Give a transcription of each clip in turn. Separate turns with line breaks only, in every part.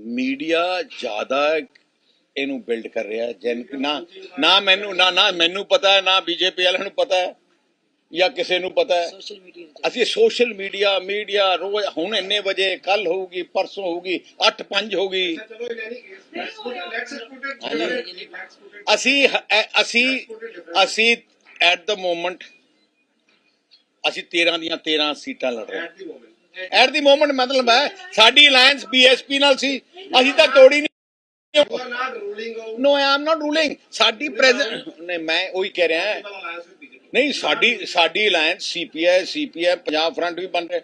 Media ਜ਼ਿਆਦਾ ਇਹਨੂੰ build ਕਰ ਰਿਹਾ ਹੈ। ਜਨ ਨਾ ਨਾ ਮੈਨੂੰ ਨਾ ਨਾ ਮੈਨੂੰ ਪਤਾ ਹੈ ਨਾ ਬੀਜੇਪੀ ਵਾਲਿਆਂ ਨੂੰ ਪਤਾ ਹੈ ਜਾਂ ਕਿਸੇ ਨੂੰ ਪਤਾ ਹੈ।
ਸੋਸ਼ਲ ਮੀਡੀਆ ਤੇ।
ਅਸੀਂ ਸੋਸ਼ਲ ਮੀਡੀਆ ਮੀਡੀਆ ਰੋਜ਼ ਹੁਣ ਇੰਨੇ ਵਜੇ ਕੱਲ ਹੋਊਗੀ ਪਰਸੋਂ ਹੋਊਗੀ 8 5 ਹੋਊਗੀ ਅਸੀਂ ਅਸੀਂ ਅਸੀਂ ਐਟ ਦ ਮੋਮੈਂਟ ਅਸੀਂ 13 ਦੀਆਂ 13 ਸੀਟਾਂ ਲੜ ਰਹੇ ਹਾਂ।
ਐਟ ਦੀ ਮੋਮੈਂਟ
ਮਤਲਬ ਹੈ, ਸਾਡੀ ਅਲਾਈਅੰਸ ਬੀਐਸਪੀ ਨਾਲ ਸੀ। ਅਸੀਂ ਤਾਂ ਤੋੜੀ ਨਹੀਂ no I am not ruling ਸਾਡੀ ਪ੍ਰੈਜ਼ੈਂਟ ਨਹੀਂ, ਮੈਂ ਉਹੀ ਕਹਿ ਰਿਹਾ। ਨਹੀਂ, ਸਾਡੀ ਸਾਡੀ alliance CPI CPI Punjab front ਵੀ ਬਣ ਰਿਹਾ।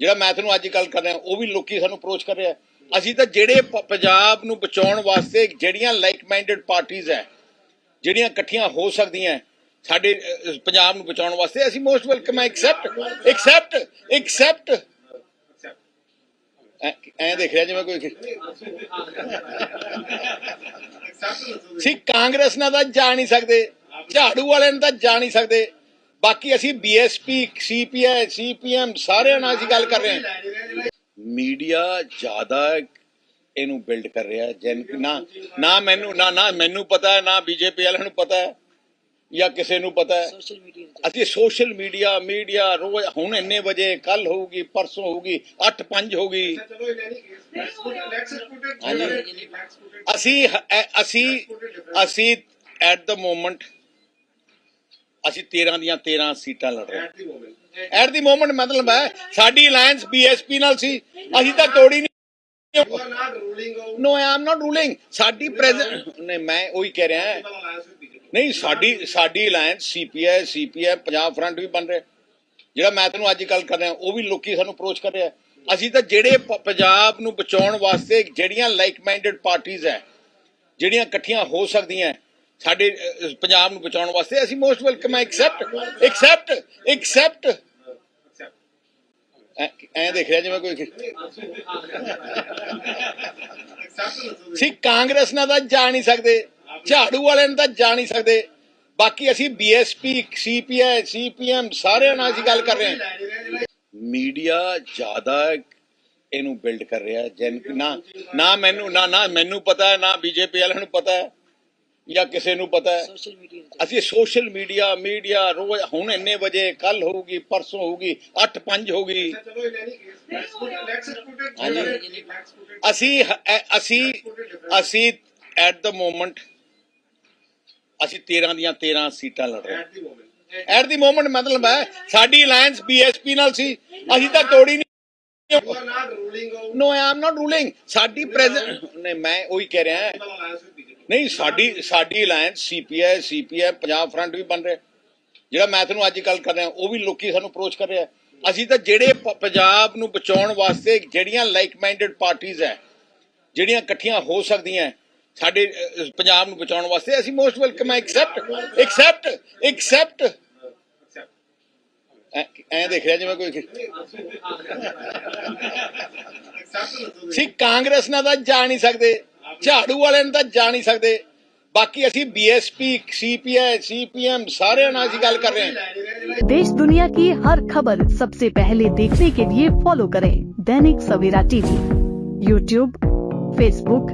ਜਿਹੜਾ ਮੈਂ ਤੁਹਾਨੂੰ ਅੱਜ ਕੱਲ ਕਰ ਰਿਹਾ, ਉਹ ਵੀ ਲੋਕੀ ਸਾਨੂੰ ਅਪਰੋਚ ਕਰ ਰਿਹਾ। ਅਸੀਂ ਤਾਂ ਜਿਹੜੇ ਪੰਜਾਬ ਨੂੰ ਬਚਾਉਣ ਵਾਸਤੇ ਜਿਹੜੀਆਂ ਲਾਈਕ ਮਾਈਂਡਡ ਪਾਰਟੀਆਂ ਹੈ, ਜਿਹੜੀਆਂ ਇਕੱਠੀਆਂ ਹੋ ਸਕਦੀਆਂ, ਸਾਡੇ ਪੰਜਾਬ ਨੂੰ ਬਚਾਉਣ ਵਾਸਤੇ ਅਸੀਂ most welcome accept accept accept ਐ ਦੇਖ ਰਿਹਾ ਜਿਵੇਂ ਕੋਈ ਸੀ ਕਾਂਗਰਸ ਨਾਲ ਤਾਂ ਜਾ ਨਹੀਂ ਸਕਦੇ, ਝਾੜੂ ਵਾਲਿਆਂ ਨੂੰ ਤਾਂ ਜਾ ਨਹੀਂ ਸਕਦੇ ਬਾਕੀ ਅਸੀਂ ਬੀਐਸਪੀ ਸੀਪੀਆਈ ਸੀਪੀਐਮ ਸਾਰਿਆਂ ਨਾਲ ਅਸੀਂ ਗੱਲ ਕਰ ਰਹੇ ਹਾਂ ਮੀਡੀਆ ਜ਼ਿਆਦਾ ਇਹਨੂੰ ਬਿਲਡ ਕਰ ਰਿਹਾ ਹੈ। ਨਾ ਨਾ ਮੈਨੂੰ ਨਾ ਨਾ ਮੈਨੂੰ ਪਤਾ ਹੈ, ਨਾ ਬੀਜੇਪੀ ਵਾਲਿਆਂ ਨੂੰ ਪਤਾ ਹੈ ਜਾਂ ਕਿਸੇ ਨੂੰ ਪਤਾ ਹੈ।
ਸੋਸ਼ਲ ਮੀਡੀਆ ਤੇ।
ਅਸੀਂ ਸੋਸ਼ਲ ਮੀਡੀਆ ਮੀਡੀਆ ਰੋਜ਼ ਹੁਣ ਇੰਨੇ ਵਜੇ ਕੱਲ ਹੋਊਗੀ ਪਰਸੋਂ ਹੋਊਗੀ 8 5 ਹੋਊਗੀ
ਚਲੋ ਇਹ ਨਹੀਂ ਲੈਟਸ ਪੁੱਟ ਲੈਟਸ ਪੁੱਟ
ਹਾਂਜੀ।
ਲੈਟਸ ਪੁੱਟ
ਅਸੀਂ ਹ- ਅਸੀਂ ਅਸੀਂ ਐਟ ਦ ਮੋਮੈਂਟ ਅਸੀਂ 13 ਦੀਆਂ 13 ਸੀਟਾਂ ਲੜ ਰਹੇ
ਐਟ ਦੀ ਮੋਮੈਂਟ
ਮਤਲਬ ਹੈ ਸਾਡੀ ਅਲਾਈਅੰਸ ਬੀਐਸਪੀ ਨਾਲ ਸੀ। ਅਸੀਂ ਤਾਂ ਤੋੜੀ ਨਹੀਂ। No I am not ruling ਸਾਡੀ ਪ੍ਰੈਜ਼ੈਂਟ ਨਹੀਂ ਮੈਂ ਉਹੀ ਕਹਿ ਰਿਹਾ। ਨਹੀਂ ਸਾਡੀ ਸਾਡੀ alliance CPI CPI Punjab front ਵੀ ਬਣ ਰਿਹਾ। ਜਿਹੜਾ ਮੈਂ ਤੁਹਾਨੂੰ ਅੱਜ ਕੱਲ ਕਰ ਰਿਹਾ ਉਹ ਵੀ ਲੋਕੀ ਸਾਨੂੰ ਅਪਰੋਚ ਕਰ ਰਿਹਾ। ਅਸੀਂ ਤਾਂ ਜਿਹੜੇ ਪੰਜਾਬ ਨੂੰ ਬਚਾਉਣ ਵਾਸਤੇ ਜਿਹੜੀਆਂ ਲਾਈਕ ਮਾਈਂਡਡ ਪਾਰਟੀਆਂ ਹੈ ਜਿਹੜੀਆਂ ਇਕੱਠੀਆਂ ਹੋ ਸਕਦੀਆਂ ਸਾਡੇ ਪੰਜਾਬ ਨੂੰ ਬਚਾਉਣ ਵਾਸਤੇ ਅਸੀਂ most welcome accept accept accept ਐ ਦੇਖ ਰਿਹਾ ਜਿਵੇਂ ਕੋਈ ਸੀ ਕਾਂਗਰਸ ਨਾਲ ਤਾਂ ਜਾ ਨਹੀਂ ਸਕਦੇ। ਝਾੜੂ ਵਾਲਿਆਂ ਨੂੰ ਤਾਂ ਜਾ ਨਹੀਂ ਸਕਦੇ। ਬਾਕੀ ਅਸੀਂ ਬੀਐਸਪੀ ਸੀਪੀਆਈ ਸੀਪੀਐਮ ਸਾਰਿਆਂ ਨਾਲ ਅਸੀਂ ਗੱਲ ਕਰ ਰਹੇ ਹਾਂ। ਮੀਡੀਆ ਜ਼ਿਆਦਾ ਇਹਨੂੰ ਬਿਲਡ ਕਰ ਰਿਹਾ। ਜਨ ਨਾ ਨਾ ਮੈਨੂੰ ਨਾ ਨਾ ਮੈਨੂੰ ਪਤਾ ਹੈ ਨਾ ਬੀਜੇਪੀ ਵਾਲਿਆਂ ਨੂੰ ਪਤਾ ਹੈ ਜਾਂ ਕਿਸੇ ਨੂੰ ਪਤਾ ਹੈ। ਅਸੀਂ ਸੋਸ਼ਲ ਮੀਡੀਆ ਮੀਡੀਆ ਰੋਜ਼ ਹੁਣ ਇੰਨੇ ਵਜੇ ਕੱਲ ਹੋਊਗੀ ਪਰਸੋਂ ਹੋਊਗੀ 8 5 ਹੋਊਗੀ। ਅਸੀਂ ਅਸੀਂ ਅਸੀਂ ਐਟ ਦ ਮੋਮੈਂਟ ਅਸੀਂ 13 ਦੀਆਂ 13 ਸੀਟਾਂ ਲੜ ਰਹੇ
ਐਟ ਦੀ ਮੋਮੈਂਟ
ਮਤਲਬ ਹੈ ਸਾਡੀ ਅਲਾਈਅੰਸ ਬੀਐਸਪੀ ਨਾਲ ਸੀ। ਅਸੀਂ ਤਾਂ ਤੋੜੀ ਨਹੀਂ। No I am not ruling ਸਾਡੀ ਪ੍ਰੈਜ਼ੈਂਟ ਨਹੀਂ ਮੈਂ ਉਹੀ ਕਹਿ ਰਿਹਾ। ਨਹੀਂ ਸਾਡੀ ਸਾਡੀ alliance CPI CPI Punjab front ਵੀ ਬਣ ਰਿਹਾ। ਜਿਹੜਾ ਮੈਂ ਤੁਹਾਨੂੰ ਅੱਜ ਕੱਲ ਕਰ ਰਿਹਾ ਉਹ ਵੀ ਲੋਕੀ ਸਾਨੂੰ ਅਪਰੋਚ ਕਰ ਰਿਹਾ। ਅਸੀਂ ਤਾਂ ਜਿਹੜੇ ਪੰਜਾਬ ਨੂੰ ਬਚਾਉਣ ਵਾਸਤੇ ਜਿਹੜੀਆਂ ਲਾਈਕ ਮਾਈਂਡਡ ਪਾਰਟੀਆਂ ਹੈ ਜਿਹੜੀਆਂ ਇਕੱਠੀਆਂ ਹੋ ਸਕਦੀਆਂ ਸਾਡੇ ਅਹ, ਪੰਜਾਬ ਨੂੰ ਬਚਾਉਣ ਵਾਸਤੇ ਅਸੀਂ most welcome accept accept accept ਐ ਦੇਖ ਰਿਹਾ ਜਿਵੇਂ ਕੋਈ
ਐਕਸੈਪਟ
ਸੀ ਕਾਂਗਰਸ ਨਾਲ ਤਾਂ ਜਾ ਨਹੀਂ ਸਕਦੇ ਝਾੜੂ ਵਾਲਿਆਂ ਨੂੰ ਤਾਂ ਜਾ ਨਹੀਂ ਸਕਦੇ ਬਾਕੀ ਅਸੀਂ ਬੀਐਸਪੀ ਸੀਪੀਆਈ ਸੀਪੀਐਮ ਸਾਰਿਆਂ ਨਾਲ ਅਸੀਂ ਗੱਲ ਕਰ ਰਹੇ ਹਾਂ
देश दुनिया की हर खबर सबसे पहले देखने के लिए फॉलो करें Dainik Savera TV YouTube Facebook